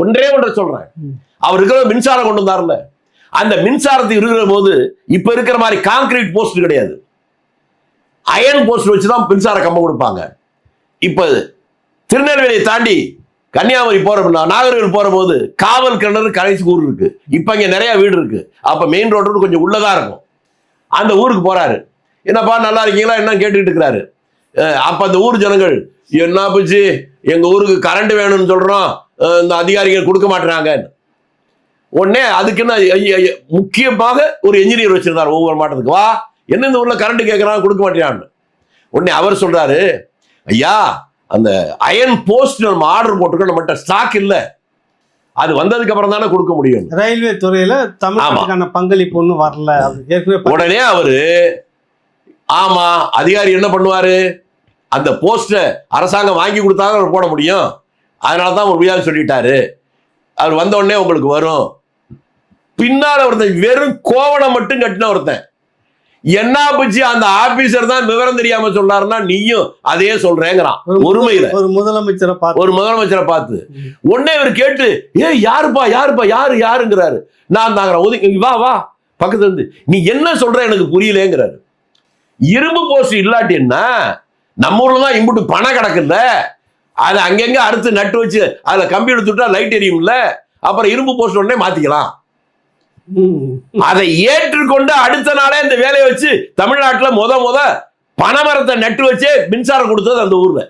ஒன்றே ஒன்றை சொல்றேன். அவர் இருக்கிற மின்சாரம் கொண்டு வந்தார்ல. அந்த மின்சாரத்தை இருக்கிற போது இப்ப இருக்கிற மாதிரி கான்கிரீட் போஸ்ட் கிடையாது. அயன் போஸ்ட் வச்சு தான் மின்சார கம்பம் கொடுப்பாங்க. இப்ப திருநெல்வேலியை தாண்டி கன்னியாகுமரி போற நாகர்கோவில் போற போது காவல் கிணறு கடைசி ஊர் இருக்கு. இப்ப இங்க நிறைய வீடு இருக்கு. அப்ப மெயின் ரோடு கொஞ்சம் உள்ளதா இருக்கும். அந்த ஊருக்கு போறாரு. என்னப்பா நல்லா இருக்கீங்களா? என்ன கேட்டுக்கிட்டு இருக்கிறாரு. அப்ப அந்த ஊர் ஜனங்கள் என்ன போச்சு எங்க ஊருக்கு கரண்ட் வேணும்னு சொல்றோம். அஹ் இந்த அதிகாரிகள் கொடுக்க மாட்டேறாங்க உடனே அதுக்குன்னு முக்கியமாக ஒரு என்ஜினியர் வச்சிருந்தார் ஒவ்வொரு மாட்டத்துக்கு வா என்ன இந்த ஊர்ல கரண்ட் கேட்கறான் கொடுக்க மாட்டேறான்னு உடனே அவர் சொல்றாரு ஐயா அந்த அயன் போஸ்ட் நம்ம ஆர்டர் போட்டுருக்கோம் நம்மகிட்ட ஸ்டாக் இல்ல. அது வந்ததுக்கு அப்புறம் தானே கொடுக்க முடியும். ரயில்வே துறையில தமிழ்நாட்டுக்கான பங்களிப்பு ஒன்றும் வரல. உடனே அவரு ஆமா அதிகாரி என்ன பண்ணுவாரு? அந்த போஸ்ட அரசாங்கம் வாங்கி கொடுத்தாங்க அவர் போட முடியும். அதனால தான் முடியாது சொல்லிட்டாரு. அவர் வந்த உடனே உங்களுக்கு வரும். பின்னால ஒருத்தன் வெறும் கோவணம் மட்டும் கட்டின ஒருத்தன். என்ன பிச்சு அந்த ஆபீசர் தான் விவரம் தெரியாம சொல்றாருன்னா நீயும் அதே சொல்றேங்கிறான். ஒரு ஒருமையில. ஒரு முதலமைச்சரை பார்த்து. ஒரு முதலமைச்சரை பார்த்து. உடனே இவர் கேட்டு ஏ யாருப்பா யாருப்பா யாரு யாருங்கிறாரு. நான் தாங்கிறேன் ஒதுங்கி இங்க வா வா பக்கத்துல இருந்து. நீ என்ன சொல்ற எனக்கு புரியலேங்கிறாரு. இரும்பு போஸ்ட் இல்லாட்டி என்ன நம்ம ஊர்ல தான் இம்புட்டு பணம் கிடக்குல்ல. அதை அங்கங்க அறுத்து நட்டு வச்சு அதுல கம்பி எடுத்துட்டா லைட் எரியும்ல. அப்புறம் இரும்பு போஸ்ட் உடனே மாத்திக்கலாம். அதை ஏற்றுக்கொண்டு அடுத்த நாளே இந்த வேலையை வச்சு தமிழ்நாட்டுல முத முத பனைமரத்தை நட்டு வச்சே மின்சாரம் கொடுத்தது அந்த ஊர்ல.